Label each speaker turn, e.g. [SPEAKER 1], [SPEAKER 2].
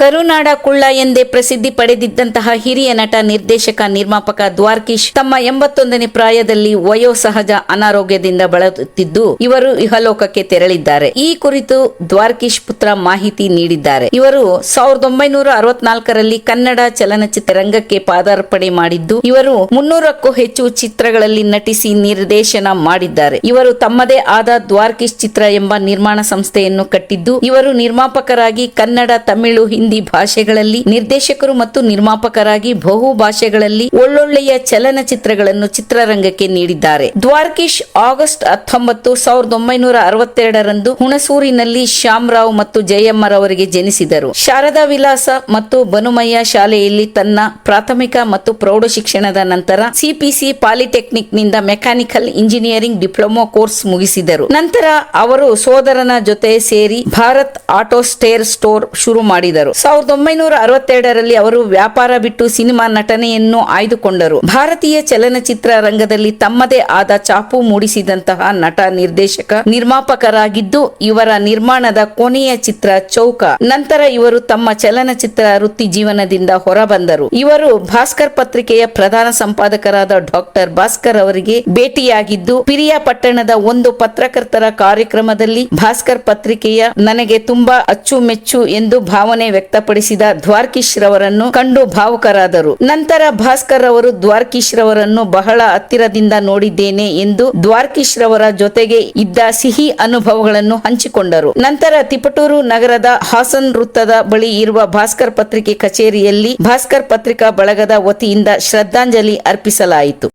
[SPEAKER 1] ಕರುನಾಡ ಕುಳ್ಳ ಎಂದೇ ಪ್ರಸಿದ್ಧಿ ಪಡೆದಿದ್ದಂತಹ ಹಿರಿಯ ನಟ, ನಿರ್ದೇಶಕ, ನಿರ್ಮಾಪಕ ದ್ವಾರ್ಕೀಶ್ ತಮ್ಮ ಎಂಬತ್ತೊಂದನೇ ಪ್ರಾಯದಲ್ಲಿ ವಯೋಸಹಜ ಅನಾರೋಗ್ಯದಿಂದ ಬಳಲುತ್ತಿದ್ದು ಇವರು ಇಹಲೋಕಕ್ಕೆ ತೆರಳಿದ್ದಾರೆ. ಈ ಕುರಿತು ದ್ವಾರ್ಕೀಶ್ ಪುತ್ರ ಮಾಹಿತಿ ನೀಡಿದ್ದಾರೆ. ಇವರು ಸಾವಿರದ ಒಂಬೈನೂರ ಅರವತ್ನಾಲ್ಕರಲ್ಲಿ ಕನ್ನಡ ಚಲನಚಿತ್ರ ರಂಗಕ್ಕೆ ಪಾದಾರ್ಪಣೆ ಮಾಡಿದ್ದು, ಇವರು ಮುನ್ನೂರಕ್ಕೂ ಹೆಚ್ಚು ಚಿತ್ರಗಳಲ್ಲಿ ನಟಿಸಿ ನಿರ್ದೇಶನ ಮಾಡಿದ್ದಾರೆ. ಇವರು ತಮ್ಮದೇ ಆದ ದ್ವಾರ್ಕಿಶ್ ಚಿತ್ರ ಎಂಬ ನಿರ್ಮಾಣ ಸಂಸ್ಥೆಯನ್ನು ಕಟ್ಟಿದ್ದು, ಇವರು ನಿರ್ಮಾಪಕರಾಗಿ ಕನ್ನಡ, ತಮಿಳು, ಹಿಂದಿ ಭಾಷೆಗಳಲ್ಲಿ ನಿರ್ದೇಶಕರು ಮತ್ತು ನಿರ್ಮಾಪಕರಾಗಿ ಬಹು ಭಾಷೆಗಳಲ್ಲಿ ಒಳ್ಳೊಳ್ಳೆಯ ಚಲನಚಿತ್ರಗಳನ್ನು ಚಿತ್ರರಂಗಕ್ಕೆ ನೀಡಿದ್ದಾರೆ. ದ್ವಾರ್ಕಿಶ್ ಆಗಸ್ಟ್ ಹತ್ತೊಂಬತ್ತು ಸಾವಿರದ ಒಂಬೈನೂರ ಅರವತ್ತೆರಡರಂದು ಹುಣಸೂರಿನಲ್ಲಿ ಶ್ಯಾಮರಾವ್ ಮತ್ತು ಜಯಮ್ಮರವರಿಗೆ ಜನಿಸಿದರು. ಶಾರದಾ ವಿಲಾಸ ಮತ್ತು ಬನುಮಯ್ಯ ಶಾಲೆಯಲ್ಲಿ ತನ್ನ ಪ್ರಾಥಮಿಕ ಮತ್ತು ಪ್ರೌಢ ಶಿಕ್ಷಣದ ನಂತರ ಸಿಪಿಸಿ ಪಾಲಿಟೆಕ್ನಿಕ್ನಿಂದ ಮೆಕ್ಯಾನಿಕಲ್ ಇಂಜಿನಿಯರಿಂಗ್ ಡಿಪ್ಲೊಮಾ ಕೋರ್ಸ್ ಮುಗಿಸಿದರು. ನಂತರ ಅವರು ಸೋದರನ ಜೊತೆ ಸೇರಿ ಭಾರತ್ ಆಟೋ ಸ್ಟೇರ್ ಸ್ಟೋರ್ ಶುರು ಮಾಡಿದರು. ಸಾವಿರದ ಒಂಬೈನೂರ ಅರವತ್ತೆರಡರಲ್ಲಿ ಅವರು ವ್ಯಾಪಾರ ಬಿಟ್ಟು ಸಿನಿಮಾ ನಟನೆಯನ್ನು ಆಯ್ದುಕೊಂಡರು. ಭಾರತೀಯ ಚಲನಚಿತ್ರ ರಂಗದಲ್ಲಿ ತಮ್ಮದೇ ಆದ ಚಾಪು ಮೂಡಿಸಿದಂತಹ ನಟ ನಿರ್ದೇಶಕ ನಿರ್ಮಾಪಕರಾಗಿದ್ದು, ಇವರ ನಿರ್ಮಾಣದ ಕೊನೆಯ ಚಿತ್ರ ಚೌಕ. ನಂತರ ಇವರು ತಮ್ಮ ಚಲನಚಿತ್ರ ವೃತ್ತಿ ಜೀವನದಿಂದ ಹೊರಬಂದರು. ಇವರು ಭಾಸ್ಕರ್ ಪತ್ರಿಕೆಯ ಪ್ರಧಾನ ಸಂಪಾದಕರಾದ ಡಾಕ್ಟರ್ ಭಾಸ್ಕರ್ ಅವರಿಗೆ ಭೇಟಿಯಾಗಿದ್ದು ಪಿರಿಯಾಪಟ್ಟಣದ ಒಂದು ಪತ್ರಕರ್ತರ ಕಾರ್ಯಕ್ರಮದಲ್ಲಿ ಭಾಸ್ಕರ್ ಪತ್ರಿಕೆಯ ನನಗೆ ತುಂಬಾ ಅಚ್ಚುಮೆಚ್ಚು ಎಂದು ಭಾವನೆ ವ್ಯಕ್ತಪಡಿಸಿದ ದ್ವಾರ್ಕಿಶ್ ರವರನ್ನು ಕಂಡು ಭಾವುಕರಾದರು. ನಂತರ ಭಾಸ್ಕರ್ ಅವರು ದ್ವಾರ್ಕಿಶ್ ರವರನ್ನು ಬಹಳ ಹತ್ತಿರದಿಂದ ನೋಡಿದ್ದೇನೆ ಎಂದು ದ್ವಾರ್ಕಿಶ್ ರವರ ಜೊತೆಗೆ ಇದ್ದ ಸಿಹಿ ಅನುಭವಗಳನ್ನು ಹಂಚಿಕೊಂಡರು. ನಂತರ ತಿಪಟೂರು ನಗರದ ಹಾಸನ್ ವೃತ್ತದ ಬಳಿ ಇರುವ ಭಾಸ್ಕರ್ ಪತ್ರಿಕೆ ಕಚೇರಿಯಲ್ಲಿ ಭಾಸ್ಕರ್ ಪತ್ರಿಕಾ ಬಳಗದ ವತಿಯಿಂದ ಶ್ರದ್ಧಾಂಜಲಿ ಅರ್ಪಿಸಲಾಯಿತು.